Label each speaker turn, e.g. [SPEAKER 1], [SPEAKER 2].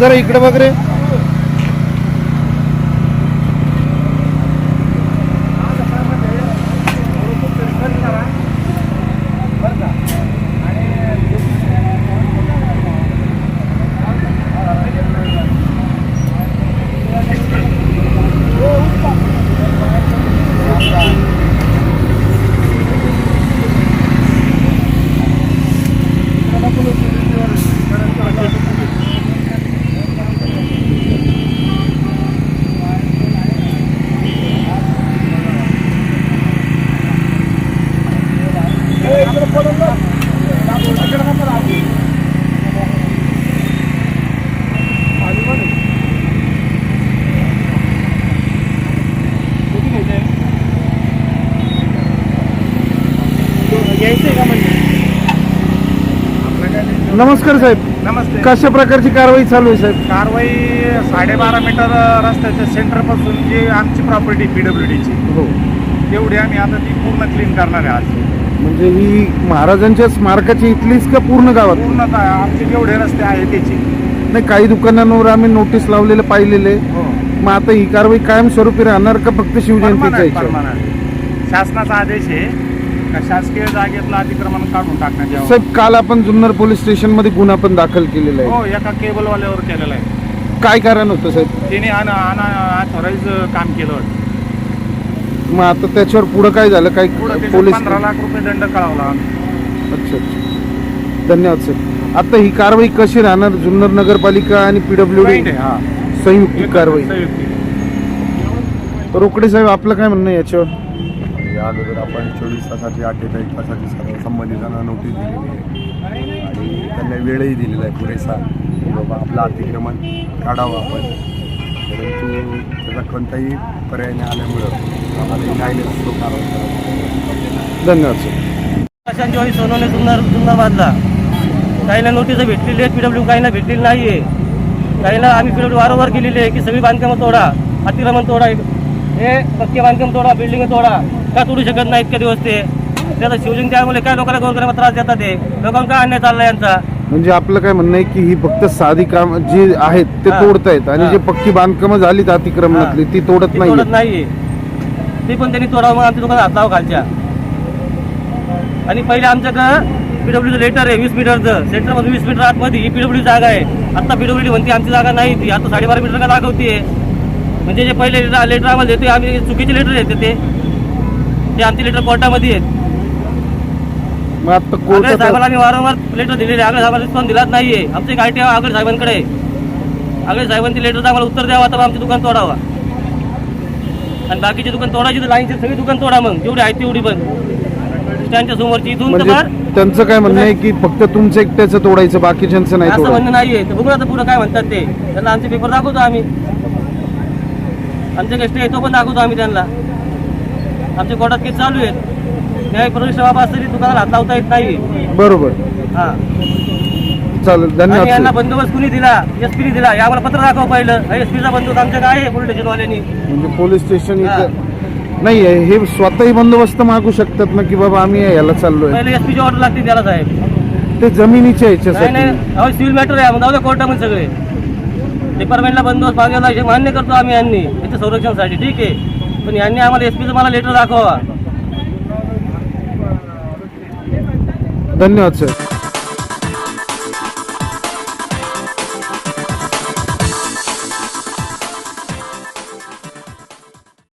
[SPEAKER 1] जरा इकडे रे नमस्कार साहेब.
[SPEAKER 2] नमस्ते.
[SPEAKER 1] कशा प्रकारची कारवाई चालू आहे साहेब?
[SPEAKER 2] कारवाई साडेबारा मीटर रस्त्याच्या सेंटरपासून जी आमची प्रॉपर्टी पी डब्ल्यू डीची
[SPEAKER 1] हो.
[SPEAKER 2] तेवढी आम्ही आता ती पूर्ण क्लीन करणार आहे आज.
[SPEAKER 1] म्हणजे ही महाराजांच्या स्मारकाची इथलीच का पूर्ण गावात?
[SPEAKER 2] पूर्ण काय आमचे जेवढे रस्ते आहे त्याची.
[SPEAKER 1] नाही काही दुकानांवर आम्ही नोटीस लावलेलं पाहिलेले.
[SPEAKER 2] हो.
[SPEAKER 1] मग आता ही कारवाई कायमस्वरूपी राहणार का फक्त शिवजयंतीच्या
[SPEAKER 2] permanent. शासनाचा आदेश आहे का शासकीय जागेतलं अतिक्रमण काढून टाकण्यात यावं?
[SPEAKER 1] साहेब काल आपण जुन्नर पोलीस स्टेशनमध्ये गुन्हा पण दाखल केलेला आहे.
[SPEAKER 2] हो एका केबलवाल्यावर केलेलं आहे.
[SPEAKER 1] काय कारण होतं साहेब?
[SPEAKER 2] तिने अनऑथोराईज काम केलं होतं.
[SPEAKER 1] मग आता त्याच्यावर पुढं काय झालं? काय
[SPEAKER 2] पुढे
[SPEAKER 1] पोलीस
[SPEAKER 2] पंधरा लाख रुपये दंड कळवला आम्ही.
[SPEAKER 1] अच्छा अच्छा. धन्यवाद साहेब आता ही कारवाई कशी राहणार? जुन्नर नगरपालिका आणि पीडब्ल्यू
[SPEAKER 2] Joint
[SPEAKER 1] डी?
[SPEAKER 2] आहे, हा.
[SPEAKER 1] संयुक्त कारवाई.
[SPEAKER 2] संयुक्त.
[SPEAKER 1] रोकडे साहेब आपलं काय म्हणणं आहे याच्यावर?
[SPEAKER 3] या अगोदर आपण चोवीस तासाची अठ्ठेचाळीस तासाची सर्व संबंधितांना नोटीस दिलेली आहे. आणि त्यांना वेळही दिलेला आहे पुरेसा की बाबा आपलं अतिक्रमण काढावं आपण. परंतु त्याचा कोणताही पर्याय नाही आल्यामुळं आम्हाला काही असतो कारण
[SPEAKER 1] धन्यवाद सर.
[SPEAKER 4] प्रशांतजी सोनवणे जुन्नर जुन्नरबादला. काहीला नोटीस भेटलेली आहे पीडब्ल्यू काहींना भेटलेली नाही आहे काहीला आम्ही पीडब्ल्यू वारंवार केलेली आहे की सगळी बांधकामं तोडा अतिक्रमण तोडा हे पक्के बांधकाम तोडा बिल्डिंग तोडा. का तोडू शकत नाही इतके दिवस ते? त्याचा शिवजयंती त्यामुळे काय लोकांना गोरगरिबांना त्रास देतात ते? लोकांना काय अन्याय चालला यांचा?
[SPEAKER 1] म्हणजे आपलं काय म्हणणं आहे की ही फक्त साधी काम जी आहेत ते
[SPEAKER 4] हा.
[SPEAKER 1] तोडतायत आणि
[SPEAKER 4] हा.
[SPEAKER 1] जे पक्की बांधकामं झालीत अतिक्रमणातली ती तोडत
[SPEAKER 4] ती
[SPEAKER 1] नाही
[SPEAKER 4] नाहीये. ती पण त्यांनी तोडावं मग आमच्या दुकानात हात लावा खालच्या. आणि पहिले आमच्याकडं पीडब्ल्यूचं लेटर आहे वीस मीटरचं सेंटरमध्ये वीस मीटर आतमध्ये ही पीडब्ल्यू जागा आहे. आता पीडब्ल्यू म्हणते आमची जागा नाही ती. आता साडेबारा मीटर का दाखवते म्हणजे जे पहिले लेटर आम्हाला देते आम्ही चुकीचे लेटर येते ते. ते आमचे लेटर कोर्टामध्ये आहेत.
[SPEAKER 1] मग आता
[SPEAKER 4] आगळे आम्ही वारंवार लेटर दिलेले आगळे साहेबांना रिस्पॉन्स दिलाच नाहीये. आमचे आय टी आगळे साहेबांकडे? आहे. आगळे साहेबांनी लेटर आम्हाला उत्तर द्यावं आता आमचे दुकान तोडावा. आणि बाकीचे दुकान तोडायची तर लाईनचे सगळी दुकान तोडा मग. जेवढी आहे तेवढी पण. स्टँडच्या समोरची इथून तर फार
[SPEAKER 1] म्हणजे त्यांचं काय म्हणणं आहे की फक्त तुमचं एकट्याचं तोडायचं बाकीच्यांचं नाही
[SPEAKER 4] असं
[SPEAKER 1] तोडायचं?
[SPEAKER 4] म्हणणं नाहीये. तर बघू आता पुढं काय म्हणतात ते. त्यांना आमचे पेपर दाखवतो आम्ही. आमचे कष्ट आहे तो पण दाखवतो आम्ही त्यांना. आमच्या कोर्टात केस चालू आहेत? न्याय प्रविष्ट बाबा असं तरी दुकानाला हात लावता येत नाही.
[SPEAKER 1] बरोबर.
[SPEAKER 4] हा.
[SPEAKER 1] चालेल
[SPEAKER 4] आणि
[SPEAKER 1] धन्यवाद
[SPEAKER 4] यांना. बंदोबस्त कुणी दिला? एसपीने दिला. हे आम्हाला पत्र दाखवा पहिलं. एसपीचा बंदोबस्त आमच्या काय आहे पोलीस स्टेशनवाल्यांनी
[SPEAKER 1] म्हणजे पोलीस स्टेशन. इथं नाही हे स्वतःही बंदोबस्त मागू शकतात ना की बाबा आम्ही याला चाललोय?
[SPEAKER 4] पहिले एसपीची ऑर्डर लागते त्याला साहेब.
[SPEAKER 1] ते जमिनीच्या
[SPEAKER 4] नाही अहो सिव्हिल मॅटर आहे. जाऊ द्या कोर्टामध्ये सगळे. डिपार्टमेंटला बंदोबस्त मागवला हे मान्य करतो आम्ही यांनी. याच्या संरक्षणासाठी. ठीक आहे. पण यांनी आम्हाला एसपीचं मला लेटर दाखवा.
[SPEAKER 1] धन्यवाद सर